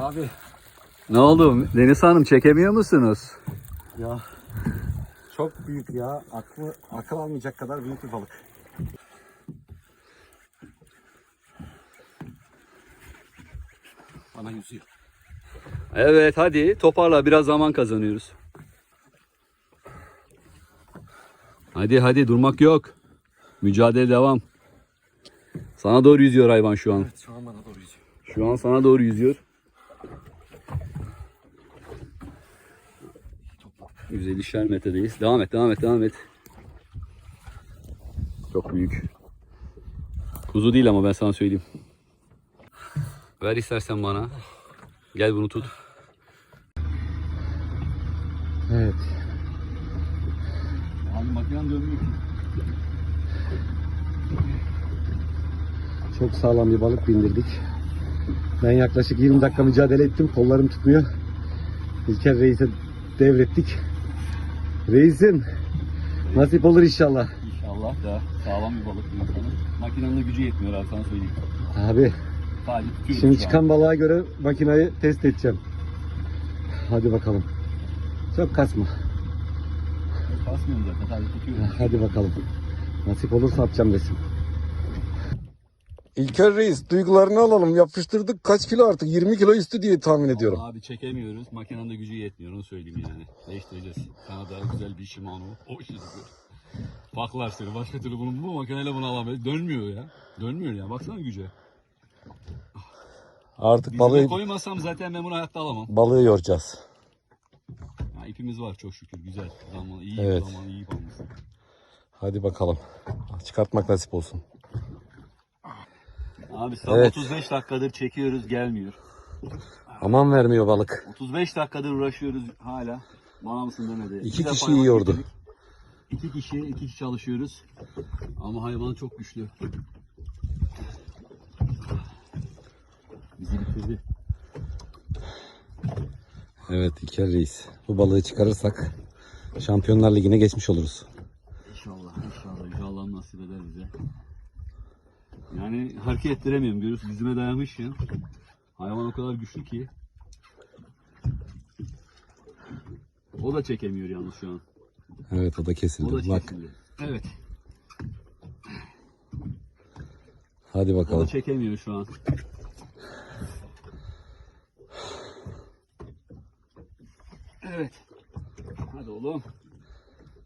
Abi Ne oldu? Deniz Hanım çekemiyor musunuz? ya çok büyük ya. Aklı, akıl almayacak kadar büyük bir balık. Bana yüzüyor. Evet hadi toparla biraz zaman kazanıyoruz. Hadi hadi durmak yok. Mücadele devam. Sana doğru yüzüyor hayvan şu an. Evet şu an bana doğru yüzüyor. Şu an sana doğru yüzüyor. 150'şer metredeyiz. Devam et, devam et, devam et. Çok büyük. Kuzu değil ama ben sana söyleyeyim. Ver istersen bana. Gel bunu tut. Evet. Abi makinen dönmüyor. Çok sağlam bir balık bindirdik. Ben yaklaşık 20 dakika mücadele ettim. Kollarım tutmuyor. İlker Reis'e devrettik. Reisim nasip olur inşallah. İnşallah da sağlam bir balık insanın. Makinenin de gücü yetmiyor abi sana söyleyeyim. Abi Sadece tutuyoruz şimdi şu an. çıkan balığa göre makinayı test edeceğim. Hadi bakalım. Çok kasma. Basmıyorum zaten sadece tutuyoruz. Hadi bakalım. Nasip olursa atacağım resim. İlker Reis duygularını alalım. Yapıştırdık kaç kilo artık? 20 kilo üstü diye tahmin ediyorum. Abi çekemiyoruz. Makinenin de gücü yetmiyor onu söyleyeyim yani. Değiştireceğiz. Sana daha güzel bir Shimano. O işi Paklar seni. Başka türlü bunu bu makineyle bunu alamayız. Dönmüyor ya. Dönmüyor ya. Baksana güce. Artık Balığı... balığı koymasam zaten ben bunu hayatta alamam. balığı yoracağız. Ya, ipimiz var çok şükür. Güzel. Zaman iyi Evet. zaman iyi almışsın. Hadi bakalım. Çıkartmak nasip olsun. Abi son Evet. 35 dakikadır çekiyoruz gelmiyor. Aman vermiyor balık. 35 dakikadır uğraşıyoruz hala. Bana mısın demedi. İki Bir de kişi hayvan yiyordu. getirdik. İki kişi, iki kişi çalışıyoruz. Ama hayvan çok güçlü. Bizi bitirdi. Evet İlker Reis. Bu balığı çıkarırsak Şampiyonlar Ligi'ne geçmiş oluruz. İnşallah, inşallah. Yüce Allah nasip eder bize. Yani hareket ettiremiyorum. Görüyorsun dizime dayanmış ya. Hayvan o kadar güçlü ki. O da çekemiyor yalnız şu an. Evet o da O kesildi. da Bak. Evet. hadi O da bakalım. çekemiyor şu an. Evet. Hadi oğlum.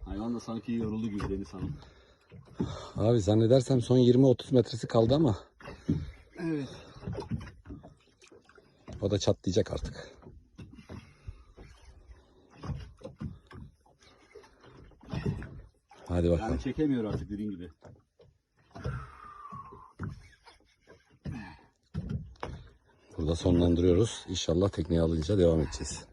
Hayvan da sanki yoruldu gibi Deniz Hanım. Abi zannedersem son 20-30 metresi kaldı ama Evet. o da çatlayacak artık. Hadi bakalım. Yani çekemiyor artık dediğin gibi. Burada sonlandırıyoruz. İnşallah tekneye alınca devam edeceğiz.